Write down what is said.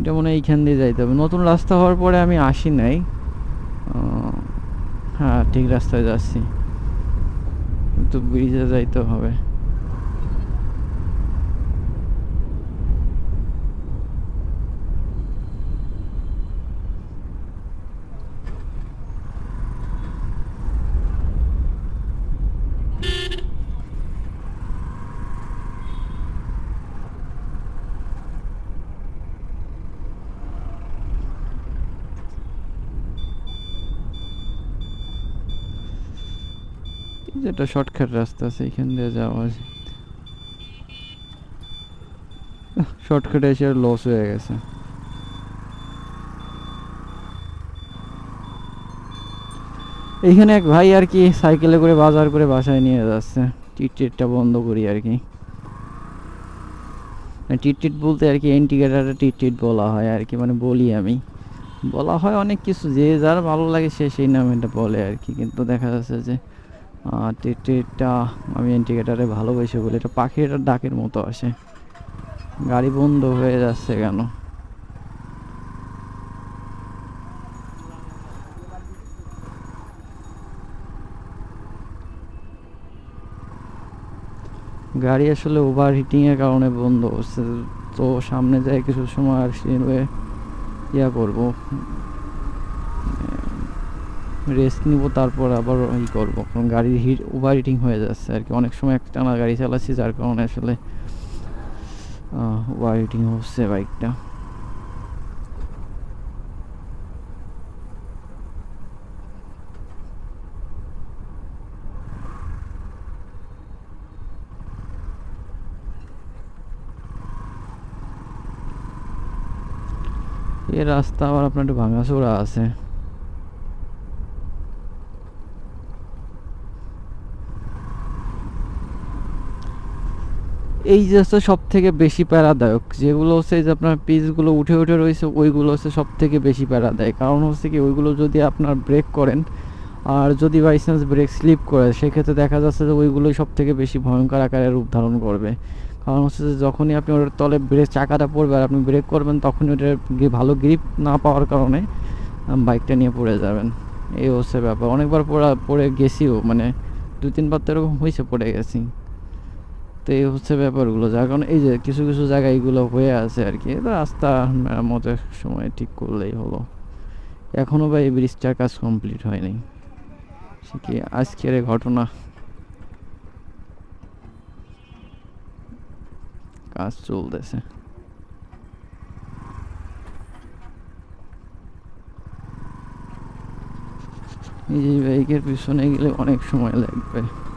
এটা মনে হয় এইখান দিয়ে যাইতে হবে। নতুন রাস্তা হওয়ার পরে আমি আসি নাই। হ্যাঁ ঠিক রাস্তায় যাচ্ছি। কিন্তু ব্রিজে যাইতে হবে। এই যে একটা শর্টকাট রাস্তা আছে এখান দিয়ে যাওয়া যায় শর্টকাটে এসে লস হয়ে গেছে। এইখানে এক ভাই আর কি সাইকেলে করে বাজার করে বাসায় নিয়ে যাচ্ছে। টিটটা বন্ধ করি আর কি। টিট বলতে আর কি ইন্ডিকেটারে টিট বলা হয় আর কি মানে বলি আমি। বলা হয় অনেক কিছু, যে যার ভালো লাগে সে সেই নামে এটা বলে আর কি, কিন্তু দেখা যাচ্ছে যে টিটটা আমি ইন্ডিকেটারে ভালোবেসে বলি, এটা পাখির ডাকের মতো আসে। গাড়ি বন্ধ হয়ে যাচ্ছে কেন? গাড়ি আসলে ওভার হিটিংয়ের কারণে বন্ধ হচ্ছে, তো সামনে যায় কিছু সময় আর ইয়া করব। রেস্ট নিব, তারপর আবার ই করব। কারণ গাড়ির হিট ওভার হিটিং হয়ে যাচ্ছে আর কি। অনেক সময় একটানা গাড়ি চালাচ্ছি, যার কারণে আসলে ওভার হিটিং হচ্ছে বাইকটা। এই রাস্তা আবার আপনার একটু ভাঙাচোরা আছে। এই যে হচ্ছে সব থেকে বেশি প্যারাদায়ক, যেগুলো হচ্ছে যে আপনার পিচগুলো উঠে উঠে রয়েছে, ওইগুলো হচ্ছে সব থেকে বেশি প্যারা দেয় কারণ হচ্ছে কি, ওইগুলো যদি আপনার ব্রেক করেন, আর যদি বাই চান্স ব্রেক স্লিপ করে, সেক্ষেত্রে দেখা যাচ্ছে যে ওইগুলোই সব থেকে বেশি ভয়ঙ্কর আকারে রূপ ধারণ করবে। কারণ হচ্ছে যে যখনই আপনি ওটার তলে ব্রেক চাকাটা পড়বে আর আপনি ব্রেক করবেন, তখনই ওটার ভালো গ্রিপ না পাওয়ার কারণে বাইকটা নিয়ে পড়ে যাবেন। এই হচ্ছে ব্যাপার। অনেকবার পড়া, পড়ে গেছিও মানে দু তিনবার তো এরকম হয়েছে, পড়ে গেছি। তো এই হচ্ছে ব্যাপারগুলো। যার কারণে এই যে কিছু কিছু জায়গায় এগুলো হয়ে আছে আর কি। রাস্তা মেরামতের সময় ঠিক করলেই হলো। এখনও বা এই ব্রিজটার কাজ কমপ্লিট হয়নি। সে কি আজকের ঘটনা? কাজ চলতেছে। এই যে বাইকের পিছনে গেলে অনেক সময় লাগবে।